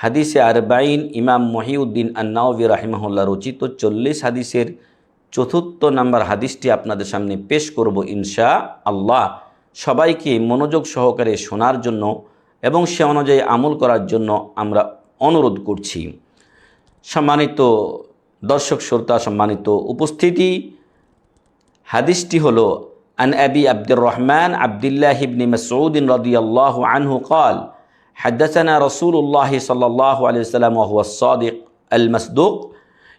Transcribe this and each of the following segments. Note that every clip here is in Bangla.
হাদিসে আরবাইন ইমাম মহিউদ্দিন আন্নাউবি রাহিমহল্লা রচিত চল্লিশ হাদিসের চতুর্থ নাম্বার হাদিসটি আপনাদের সামনে পেশ করব ইনশা আল্লাহ সবাইকে মনোযোগ সহকারে শোনার জন্য এবং সে অনুযায়ী আমল করার জন্য আমরা অনুরোধ করছি। সম্মানিত দর্শক, শ্রোতা, সম্মানিত উপস্থিতি, হাদিসটি হল, আন আবি আব্দুর রহমান আবদুল্লাহ ইবনি মাসউদ্দিন রদিয়াল্লাহ আনহু কল حدثنا رسول الله صلى الله عليه وسلم وهو الصادق المصدوق.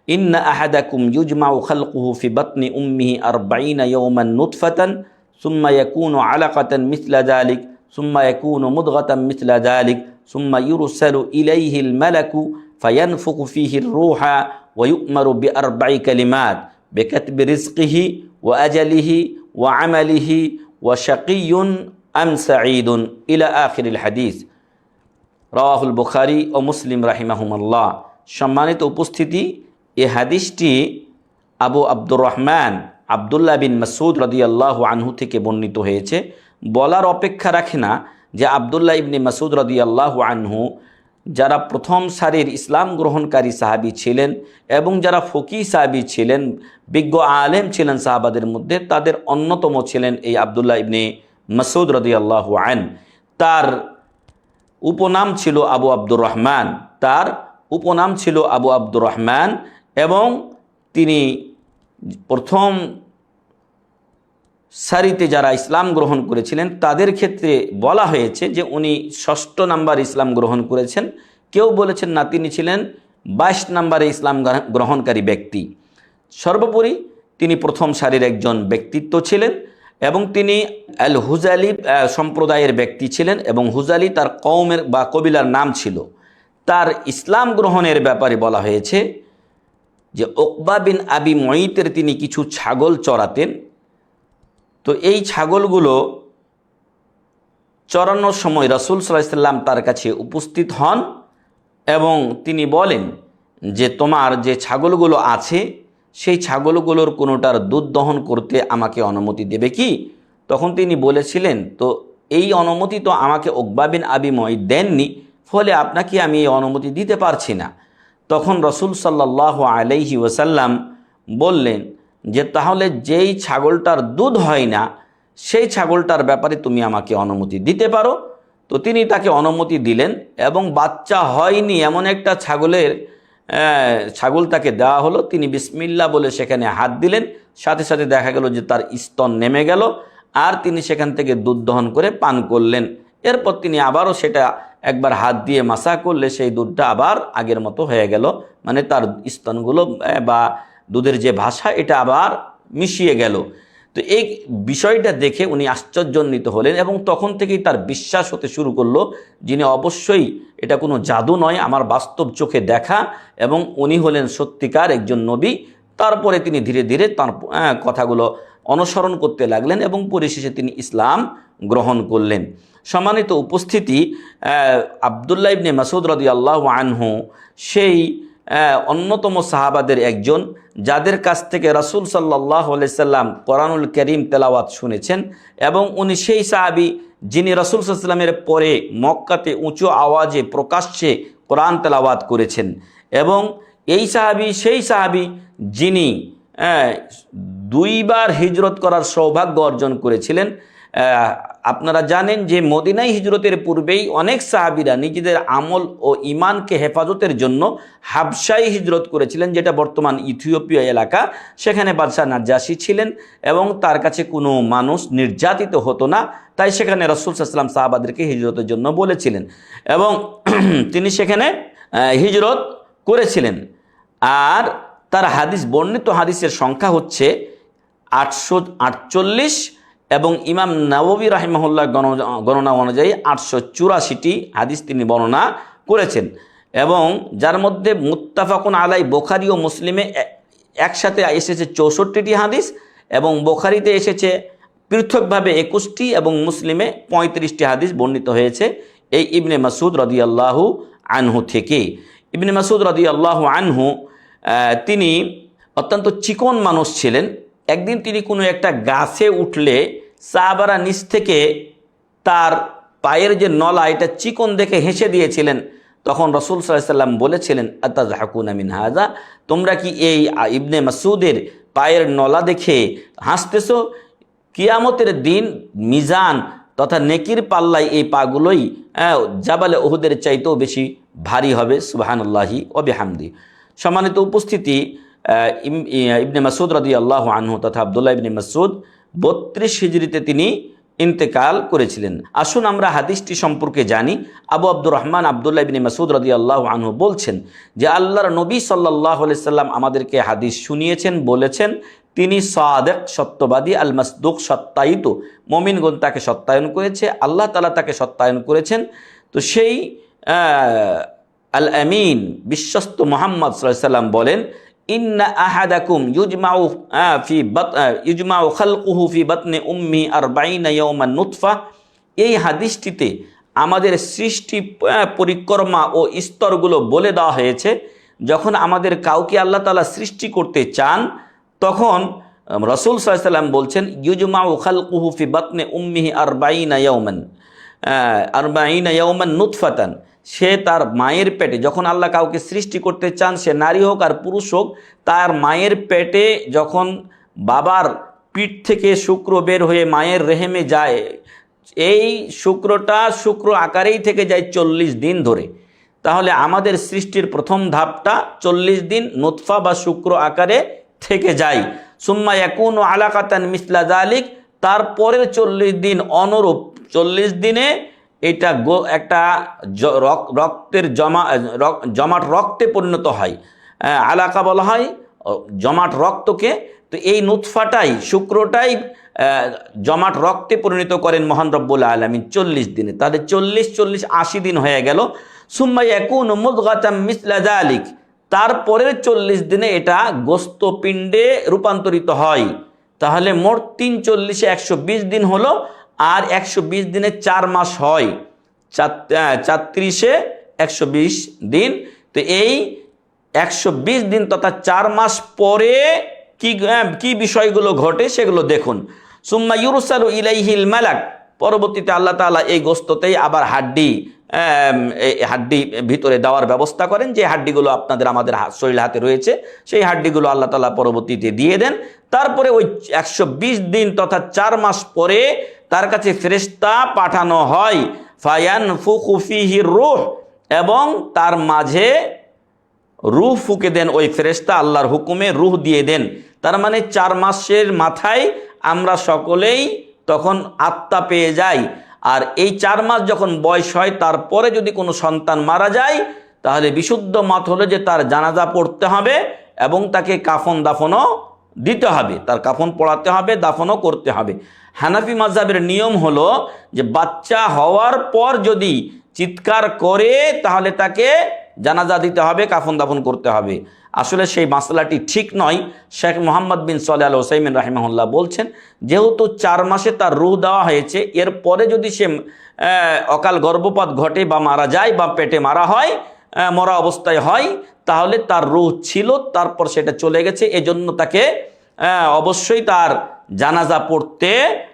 إن أحدكم يجمع خلقه في بطن أمه أربعين يوما نطفة ثم يكون علقة مثل ذلك ثم يكون مضغة مثل ذلك ثم يرسل إليه الملك فينفق فيه الروح ويؤمر بأربع كلمات بكتب رزقه وأجله وعمله وشقي أم سعيد؟ إلى آخر الحديث. রাহুল বুখারি ও মুসলিম রাহিমাহুমাল্লাহ। সম্মানিত উপস্থিতি, এ হাদিসটি আবু আব্দুর রহমান আবদুল্লাহ বিন মাসুদ রদিয়াল্লাহ আনহু থেকে বর্ণিত হয়েছে। বলার অপেক্ষা রাখে না যে আবদুল্লাহ ইবনি মাসুদ রদিয়াল্লাহ আনহু যারা প্রথম সারির ইসলাম গ্রহণকারী সাহাবি ছিলেন এবং যারা ফকি সাহাবি ছিলেন, বিজ্ঞ আলেম ছিলেন সাহাবাদের মধ্যে, তাদের অন্যতম ছিলেন এই আবদুল্লাহ ইবনে মাসুদ রদিয়াল্লাহ আন। তার উপনাম ছিল আবু আব্দুর রহমান, তার উপনাম ছিল আবু আব্দুর রহমান এবং তিনি প্রথম সারিতে যারা ইসলাম গ্রহণ করেছিলেন, তাদের ক্ষেত্রে বলা হয়েছে যে উনি ষষ্ঠ নাম্বার ইসলাম গ্রহণ করেছেন। কেউ বলেছেন না, তিনি ছিলেন বাইশ নাম্বারে ইসলাম গ্রহণকারী ব্যক্তি। সর্বোপরি তিনি প্রথম সারির একজন ব্যক্তিত্ব ছিলেন। এবং তিনি আল হুজালি সম্প্রদায়ের ব্যক্তি ছিলেন এবং হুজালি তার কৌমের বা কবিলার নাম ছিল। তার ইসলাম গ্রহণের ব্যাপারে বলা হয়েছে যে ওকবা বিন আবি মঈতের তিনি কিছু ছাগল চড়াতেন তো এই ছাগলগুলো চড়ানোর সময় রসুল সাল্লাম তার কাছে উপস্থিত হন এবং তিনি বলেন যে, তোমার যে ছাগলগুলো আছে সেই ছাগলগুলোর কোনোটার দুধ দহন করতে আমাকে অনুমতি দেবে কি? তখন তিনি বলেছিলেন, তো এই অনুমতি তো আমাকে ওকবাবিন আবি মঈদ দেননি, ফলে আপনাকে আমি এই অনুমতি দিতে পারছি না। তখন রসুল সাল্লাহ আলাইহি ওসাল্লাম বললেন, যে তাহলে যেই ছাগলটার দুধ হয় না, সেই ছাগলটার ব্যাপারে তুমি আমাকে অনুমতি দিতে পারো। তো তিনি তাকে অনুমতি দিলেন এবং বাচ্চা হয়নি এমন একটা ছাগলের ছাগল তাকে দেওয়া হলো। তিনি বিসমিল্লা বলে সেখানে হাত দিলেন। সাথে সাথে দেখা গেল যে তার স্তন নেমে গেল আর তিনি সেখান থেকে দুধ দহন করে পান করলেন। এরপর তিনি আবারও সেটা একবার হাত দিয়ে মাসা করলে সেই দুধটা আবার আগের মতো হয়ে গেল। মানে তার স্তনগুলো বা দুধের যে ভাষা, এটা আবার মিশিয়ে গেল। তো এই বিষয়টা দেখে উনি আশ্চর্যান্বিত হলেন এবং তখন থেকেই তার বিশ্বাস হতে শুরু করল যিনি অবশ্যই এটা কোনো জাদু নয়, আমার বাস্তব চোখে দেখা এবং উনি হলেন সত্যিকার একজন নবী। তারপরে তিনি ধীরে ধীরে তার কথাগুলো অনুসরণ করতে লাগলেন এবং পরিশেষে তিনি ইসলাম গ্রহণ করলেন। সম্মানিত উপস্থিতি আবদুল্লাহ ইবনে মাসুদ রদি আল্লাহ আনহু সেই অন্যতম সাহাবাদের একজন যাদের কাছ থেকে রাসুল সাল্লাহ সাল্লাম কোরআনুল করিম তেলাওয়াত শুনেছেন এবং উনি সেই সাহাবি যিনি রাসুল সাল্লামের পরে মক্কাতে উঁচু আওয়াজে প্রকাশ্যে কোরআন তেলাওয়াত করেছেন এবং এই সাহাবি, সেই সাহাবি যিনি দুইবার হিজরত করার সৌভাগ্য অর্জন করেছিলেন আপনারা জানেন যে মদিনাই হিজরতের পূর্বেই অনেক সাহাবিরা নিজেদের আমল ও ইমানকে হেফাজতের জন্য হাবসাই হিজরত করেছিলেন, যেটা বর্তমান ইথিওপিয়া এলাকা। সেখানে বাদশাহ নাজ্জাসী ছিলেন এবং তার কাছে কোনো মানুষ নির্যাতিত হতো না, তাই সেখানে রসুল সাল্লাম সাহাবাদেরকে হিজরতের জন্য বলেছিলেন। এবং তিনি সেখানে হিজরত করেছিলেন। আর তার হাদিস, বর্ণিত হাদিসের সংখ্যা হচ্ছে আটশো আটচল্লিশ এবং ইমাম নবী রাহিমহল্লা গণনা অনুযায়ী আটশো চুরাশিটি হাদিস তিনি বর্ণনা করেছেন। এবং যার মধ্যে মুত্তাফাকুন আলাই বোখারি ও মুসলিমে একসাথে এসেছে চৌষট্টিটি হাদিস এবং বোখারিতে এসেছে পৃথকভাবে একুশটি এবং মুসলিমে পঁয়ত্রিশটি হাদিস বর্ণিত হয়েছে এই ইবনে মাসুদ রদিয়াল্লাহু আনহু থেকে। ইবনে মাসুদ রদিয়াল্লাহু আনহু তিনি অত্যন্ত চিকন মানুষ ছিলেন। একদিন তিনি কোনো একটা গাছে উঠলে সাহাবারা নিচ থেকে তার পায়ের যে নলা এটা চিকন দেখে হেসে দিয়েছিলেন। তখন রসুল সাল্লাম বলেছিলেন আতাজ হাকুন আমিন হাজা তোমরা কি এই ইবনে মাসুদের পায়ের নলা দেখে হাসতেছো? কিয়ামতের দিন মিজান তথা নেকির পাল্লায় এই পাগুলোই আহ, জাবালে ওহুদের চাইতেও বেশি ভারী হবে। সুবাহানুল্লাহি ওবেহামদি সম্মানিত উপস্থিতি ইবনে মাসুদ রদি আল্লাহ আনহু তথা আবদুল্লাহ ইবনে মাসুদ বত্রিশ হিজড়িতে তিনি ইন্তেকাল করেছিলেন। আসুন আমরা হাদিসটি সম্পর্কে জানি। আবু আব্দুর রহমান আবদুল্লাহ ইবনে মাসুদ রদি আল্লাহ আনহু বলছেন যে, আল্লাহর নবী সাল্লাহ সাল্লাম আমাদেরকে হাদিস শুনিয়েছেন, বলেছেন, তিনি সাদেক সত্যবাদী, আল মাসদুক সত্যায়িত মমিনগণ তাকে সত্যায়ন করেছে, আল্লাহ তালা তাকে সত্যায়ন করেছেন। তো সেই আল আমিন বিশ্বস্ত মোহাম্মদ সাল্লাম বলেন ইউজমাউ উম্মি এই হাদিসটিতে আমাদের সৃষ্টি পরিক্রমা ও স্তরগুলো বলে দেওয়া হয়েছে। যখন আমাদের কাউকে আল্লাহ তালা সৃষ্টি করতে চান, তখন রসুল সাল্লাম বলছেন ইউজমা উখাল কুহুফি বাতনে উম্মিহি আর বাইনা আর বাইনা নুৎফাতান সে তার মায়ের পেটে, যখন আল্লাহ কাউকে সৃষ্টি করতে চান, সে নারী হোক আর পুরুষ হোক, তার মায়ের পেটে যখন বাবার পিঠ থেকে শুক্র বের হয়ে মায়ের রেহেমে যায়, এই শুক্রটা শুক্র আকারেই থেকে যায় চল্লিশ দিন ধরে। তাহলে আমাদের সৃষ্টির প্রথম ধাপটা চল্লিশ দিন নোৎফা বা শুক্র আকারে থেকে যায়। সুম্মা একুন ও আলাকাতান মিসলা জালিক তারপরের চল্লিশ দিন অনুরূপ। চল্লিশ দিনে এটা গো, একটা রক্তের জমা জমাট রক্তে পরিণত হয়। আলাকা বলা হয় জমাট রক্তকে। তো এই নুৎফাটাই, শুক্রটাই জমাট রক্তে পরিণত করেন মহান রব্বুল আলমিন চল্লিশ দিনে। তাহলে চল্লিশ চল্লিশ, আশি দিন হয়ে গেল। সুম্মা একুন মুদগাতাম মিসলা জালিক তারপরের চল্লিশ দিনে এটা গোস্ত পিণ্ডে রূপান্তরিত হয়। তাহলে মোট তিন চল্লিশে একশো বিশ দিন হলো আর একশো বিশ দিনে চার মাস হয়। চাত্রিশে একশো বিশ দিন। তো এই একশো বিশ দিন তথা চার মাস পরে কি কি বিষয়গুলো ঘটে সেগুলো দেখুন। সুম্মা ইউরুসালু ইলাইহিল মালাক, পরবর্তীতে আল্লাহ তাআলা এই গোস্ততেই আবার হাড্ডি হাড্ডি ভিতরে দেওয়ার ব্যবস্থা করেন যে হাড্ডিগুলো আপনাদের আমাদের শরীর হাতে রয়েছে, সেই হাড্ডিগুলো আল্লাহ তাআলা পরবর্তীতে দিয়ে দেন। তারপরে ওই একশো বিশ দিন তথা চার মাস পরে তার কাছে ফেরেশতা পাঠানো হয়। ফায়ান ফুকুফিহির রুহ, এবং তার মাঝে রুহ ফুকে দেন ওই ফেরেশতা, আল্লাহর হুকুমে রুহ দিয়ে দেন। তার মানে চার মাসের মাথায় আমরা সকলেই তখন আত্মা পেয়ে যাই। আর এই চার মাস যখন বয়স হয়, তারপরে যদি কোনো সন্তান মারা যায়, তাহলে বিশুদ্ধ মত হলো যে তার জানাজা পড়তে হবে এবং তাকে কাফন দাফনও দিতে হবে, তার কাফন পড়াতে হবে, দাফনও করতে হবে। হানাফি মাজাবের নিয়ম হলো যে বাচ্চা হওয়ার পর যদি চিৎকার করে, তাহলে তাকে জানাজা দিতে হবে, কাফন দাফন করতে হবে। আসলে সেই মাসলাটি ঠিক নয়। শেখ মোহাম্মদ বিন সাল্লাহ আল হোসাইমিন রাহিমাহুল্লাহ বলছেন, যেহেতু চার মাসে তার রুহ দেওয়া হয়েছে, এরপরে যদি সে অকাল গর্ভপাত ঘটে বা মারা যায় বা পেটে মারা হয় মরা অবস্থায় হয় তাহলে তার রুহ ছিল তারপর সেটা চলে গেছে এজন্য তাকে আহ, অবশ্যই তার জানাজা পড়তে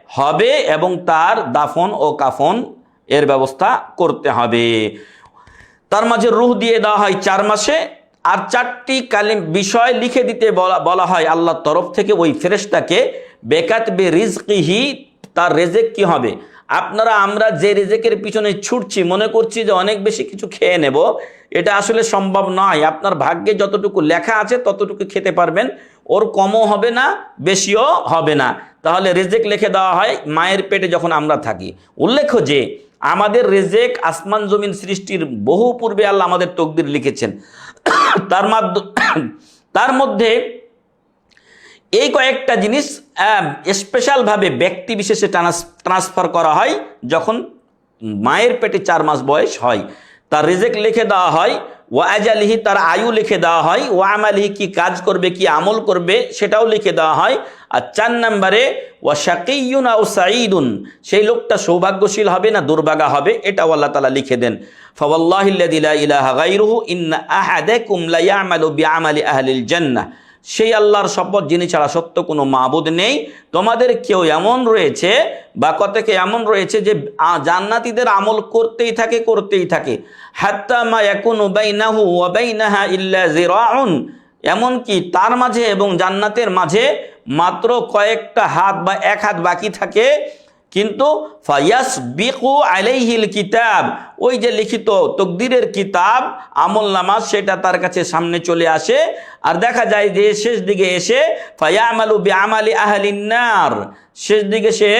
হবে এবং তার দাফন ও কাফন এর ব্যবস্থা করতে হবে। তার মাঝে রুহ দিয়ে দেওয়া হয় চার মাসে। আর চারটি কালিম বিষয় লিখে দিতে বলা বলা হয় আল্লাহর তরফ থেকে ওই ফেরেশতাকে বেকাত বে রিজকিহি তার রেজেক কি হবে? আপনারা, আমরা যে রেজেকের পিছনে ছুটছি, মনে করছি যে অনেক বেশি কিছু খেয়ে নেব। এটা আসলে সম্ভব নয়। আপনার ভাগ্যে যতটুকু লেখা আছে, ততটুকু খেতে পারবেন। ওর কমও হবে না, বেশিও হবে না। তাহলে রেজেক লিখে দেওয়া হয় মায়ের পেটে যখন আমরা থাকি। উল্লেখ্য যে, আমাদের রেজেক আসমান জমিন সৃষ্টির বহু পূর্বে আল্লাহ আমাদের তকদির লিখেছেন। তার মাধ্য তার মধ্যে এই কয়েকটা জিনিস স্পেশালভাবে ব্যক্তি বিশেষে ট্রান্স ট্রান্সফার করা হয় যখন মায়ের পেটে চার মাস বয়স হয়। তার রিজেক লিখে দেওয়া হয়, ওয়া আজালিহি তার আয়ু লিখে দেওয়া হয়, ওয়া আমালিহি কি কাজ করবে, কি আমল করবে সেটাও লিখে দেওয়া হয়। আর চার নম্বরে, ওয়া শাকিউন আও সাঈদুন, সেই লোকটা সৌভাগ্যশীল হবে না দুর্ভাগা হবে, এটাও আল্লাহ তালা লিখে দেন। ফাওয়াল্লাহিল্লাযী লা ইলাহা গায়রুহু, ইন্না আহাদাকুম লা ইয়ামালু আহলিল জান্নাহ। সেই আল্লাহর শপথ, যিনি ছাড়া সত্য কোনো মাবুদ নেই। তোমাদের কেউ এমন রয়েছে, বা কতকে এমন রয়েছে যে জান্নাতীদের আমল করতেই থাকে করতেই থাকে। হাত্তা মা ইয়াকুনু বাইনাহু ওয়া বাইনাহা ইল্লা জিরাউন এমনকি তার মাঝে এবং জান্নাতের মাঝে মাত্র কয়েকটা হাত বা এক হাত বাকি থাকে। কিন্তু ফায়াস বিকু আলাইহিল কিতাব, ওই যে লিখিত তকদিরের কিতাব, আমল নামাজ সেটা তার কাছে সামনে চলে আসে। আর দেখা যায় যে শেষ দিকে এসে ফায়ামালু বি আমালি আহলিন্নার শেষ দিকে সে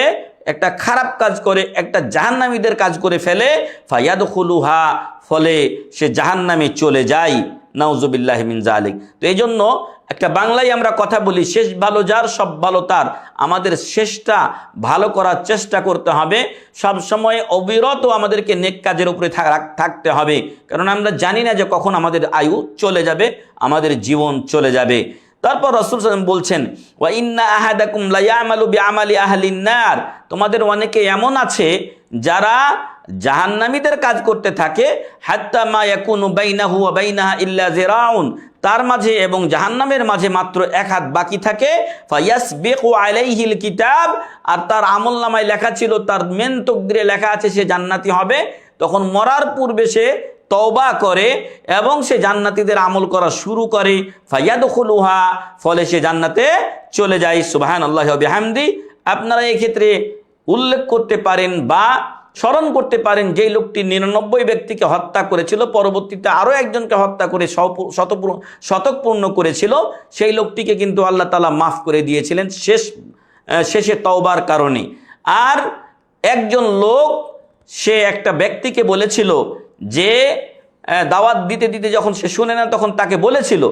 একটা খারাপ কাজ করে, একটা জাহান্নামীদের কাজ করে ফেলে ফায়াদ খুলুহা ফলে সে জাহান্নামে চলে যায়। নাউজুবিল্লাহ মিন জালিক তো এই জন্য একটা বাংলায় আমরা কথা বলি, শেষ ভালো যার, সব ভালো তার। আমাদের শেষটা ভালো করার চেষ্টা করতে হবে। সব সময় অবিরত আমাদেরকে নেক কাজের উপরে থাক- থাকতে হবে। কারণ আমরা জানি না যে কখন আমাদের আয়ু চলে যাবে, আমাদের জীবন চলে যাবে। তারপর রসুল বলছেন, ওয়া ইন্না আহাদাকুম লা ইয়ামালু বিআমালি আহলিন নার। তোমাদের অনেকে এমন আছে যারা জাহান্নামীদের কাজ করতে থাকে, হাত্তা মা ইয়াকুনু বাইনাহু বাইনাহা ইল্লা তার মাঝে এবং জাহান্নামের মাঝে মাত্র এক হাত বাকি থাকে, ফায়াসবিকু আলাইহিল কিতাব। আর তার আমল নামায় লেখা ছিল, তার মেন তকদিরে লেখা আছে, সে জান্নাতি হবে। তখন মরার পূর্বে সে তওবা করে এবং সে জান্নাতীদের আমল করা শুরু করে, ফায়াদখুলুহা। ফলে সে জান্নাতে চলে যায় সুবহান আল্লাহ বিহামদি। আপনারা এই ক্ষেত্রে উল্লেখ করতে পারেন বা স্মরণ করতে পারেন যেই লোকটি নিরানব্বই ব্যক্তিকে হত্যা করেছিল, পরবর্তীতে আরও একজনকে হত্যা করে শতপূর্ণ, শতকপূর্ণ করেছিল, সেই লোকটিকে কিন্তু আল্লাহ তালা মাফ করে দিয়েছিলেন শেষ শেষে তওবার কারণে। আর একজন লোক, সে একটা ব্যক্তিকে বলেছিল যে দাওয়াত দিতে দিতে যখন সে শুনে না তখন তাকে বলেছিল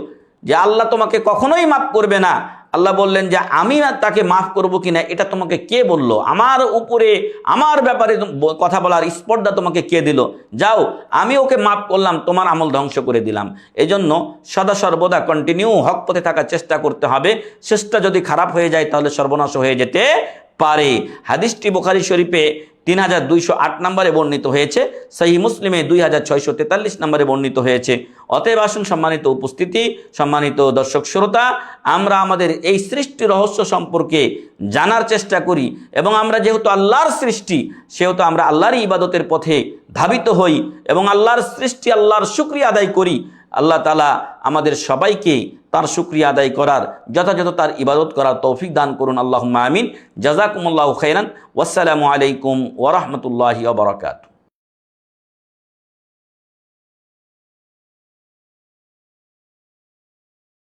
যে, আল্লাহ তোমাকে কখনোই মাফ করবে না। আল্লাহ বললেন যে, আমি আর তাকে মাফ করব কিনা, এটা তোমাকে কে বলল? আমার উপরে, আমার ব্যাপারে কথা বলার স্পর্ধা তোমাকে কে দিল? যাও, আমি ওকে মাফ করলাম, তোমার আমল ধ্বংস করে দিলাম। এজন্য সদা সর্বদা কন্টিনিউ হক পথে থাকার চেষ্টা করতে হবে। চেষ্টা যদি খারাপ হয়ে যায়, তাহলে সর্বনাশ হয়ে যেতে পারে। হাদিসটি বোখারি শরীফে তিন হাজার দুইশো আট নম্বরে বর্ণিত হয়েছে সেই মুসলিমে দুই হাজার ছয়শো তেতাল্লিশ নম্বরে বর্ণিত হয়েছে। অতএব আসুন সম্মানিত উপস্থিতি, সম্মানিত দর্শক শ্রোতা, আমরা আমাদের এই সৃষ্টি রহস্য সম্পর্কে জানার চেষ্টা করি এবং আমরা যেহেতু আল্লাহর সৃষ্টি, সেহেতু আমরা আল্লাহরই ইবাদতের পথে ধাবিত হই এবং আল্লাহর সৃষ্টি, আল্লাহর শুক্রিয়া আদায় করি আল্লাহ তালা আমাদের সবাইকে তার শুক্রিয়া আদায় করার, যথাযথ তার ইবাদত করার তৌফিক দান করুন। আল্লাহ আমিন। জাজাকুমুল্লাহ খৈরান ওয়াসালামু আলাইকুম ওরহমতুল্লাহি ওবরাকাতু